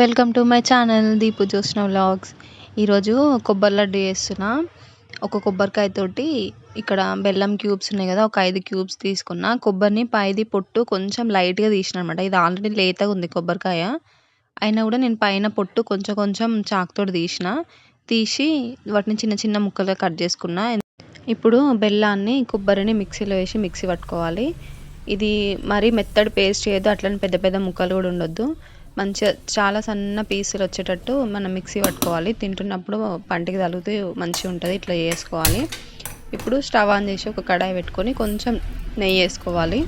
Welcome to my channel Deepu చూసిన vlogs ఈరోజు కొబ్బరి లడ్డు చేస్తున్నా. ఒక కొబ్బరికాయ తోటి ఇక్కడ బెల్లం క్యూబ్స్ ఉన్నాయి కదా ఒక ఐదు క్యూబ్స్ తీసుకున్నా. కొబ్బరిని పైది పొట్టు కొంచెం లైట్గా తీసిన అనమాట. ఇది ఆల్రెడీ లేతగా ఉంది కొబ్బరికాయ. అయినా కూడా నేను పైన పొట్టు కొంచెం కొంచెం చాకుతోటి తీసిన. తీసి వాటిని చిన్న చిన్న ముక్కలుగా కట్ చేసుకున్నా. ఇప్పుడు బెల్లాన్ని కొబ్బరిని మిక్సీలో వేసి మిక్సీ పట్టుకోవాలి. ఇది మరీ మెత్తడి పేస్ట్ చేయదు అట్లనే పెద్ద పెద్ద ముక్కలు కూడా ఉండొద్దు. మంచిగా చాలా సన్న పీసులు వచ్చేటట్టు మనం మిక్సీ పట్టుకోవాలి. తింటున్నప్పుడు పంటికి తలుగుతూ మంచిగా ఉంటుంది ఇట్లా చేసుకోవాలి. ఇప్పుడు స్టవ్ ఆన్ చేసి ఒక కడాయి పెట్టుకొని కొంచెం నెయ్యి వేసుకోవాలి.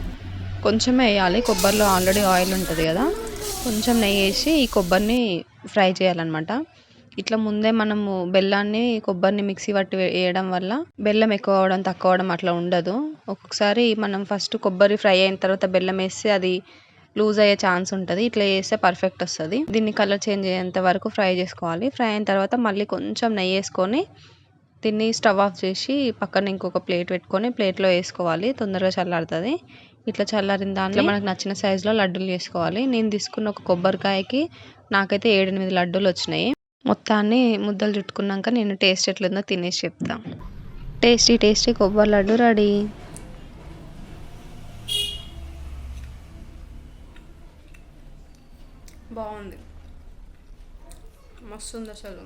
కొంచెమే వేయాలి. కొబ్బరిలో ఆల్రెడీ ఆయిల్ ఉంటుంది కదా కొంచెం నెయ్యి వేసి ఈ కొబ్బరిని ఫ్రై చేయాలన్నమాట. ఇట్లా ముందే మనము బెల్లాన్ని కొబ్బరిని మిక్సీ పట్టి వేయడం వల్ల బెల్లం ఎక్కువ అవడం తక్కువ అవడం అట్లా ఉండదు. ఒక్కొక్కసారి మనం ఫస్ట్ కొబ్బరి ఫ్రై అయిన తర్వాత బెల్లం వేస్తే అది లూజ్ అయ్యే ఛాన్స్ ఉంటుంది. ఇట్లా చేస్తే పర్ఫెక్ట్ వస్తుంది. దీన్ని కలర్ చేంజ్ అయ్యేంత వరకు ఫ్రై చేసుకోవాలి. ఫ్రై అయిన తర్వాత మళ్ళీ కొంచెం నెయ్యి వేసుకొని దీన్ని స్టవ్ ఆఫ్ చేసి పక్కన ఇంకొక ప్లేట్ పెట్టుకొని ప్లేట్లో వేసుకోవాలి. తొందరగా చల్లారుతుంది. ఇట్లా చల్లారిన దాంట్లో మనకు నచ్చిన సైజులో లడ్డూలు చేసుకోవాలి నేను తీసుకున్న ఒక కొబ్బరికాయకి నాకైతే ఏడెనిమిది లడ్డూలు వచ్చినాయి. మొత్తాన్ని ముద్దలు చుట్టుకున్నాక నేను టేస్ట్ ఎట్లుందో తినేసి చెప్తా. టేస్టీ టేస్టీ కొబ్బరి లడ్డు రెడీ. బాగుంది. మస్తు ఉంది అసలు